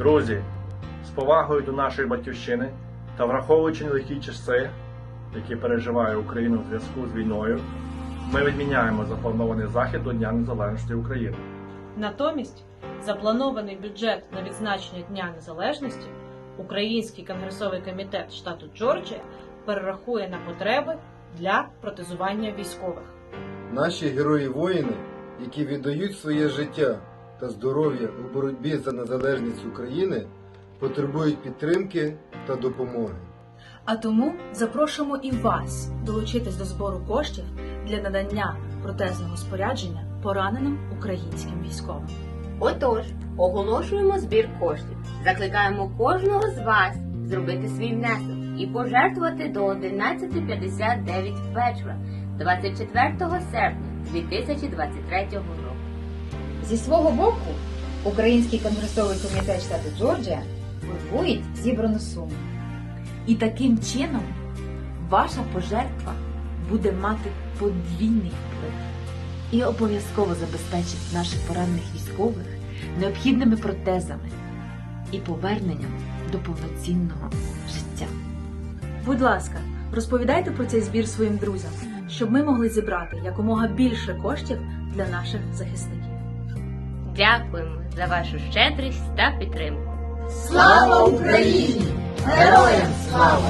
Друзі, з повагою до нашої батьківщини та враховуючи нелегкі часи, які переживає Україна у зв'язку з війною, ми відміняємо запланований захід до Дня Незалежності України. Натомість запланований бюджет на відзначення Дня Незалежності Український конгресовий комітет штату Джорджія перерахує на потреби для протезування військових. Наші герої-воїни, які віддають своє життя та здоров'я у боротьбі за незалежність України, потребують підтримки та допомоги. А тому запрошуємо і вас долучитись до збору коштів для надання протезного спорядження пораненим українським військовим. Отож, оголошуємо збір коштів. Закликаємо кожного з вас зробити свій внесок і пожертвувати до 11.59 вечора 24 серпня 2023 року. Зі свого боку, Український конгресовий комітет штату Джорджія подвоїть зібрану суму. І таким чином ваша пожертва буде мати подвійний вплив і обов'язково забезпечить наших поранених військових необхідними протезами і поверненням до повноцінного життя. Будь ласка, розповідайте про цей збір своїм друзям, щоб ми могли зібрати якомога більше коштів для наших захисників. Дякуємо за вашу щедрість та підтримку. Слава Україні! Героям слава!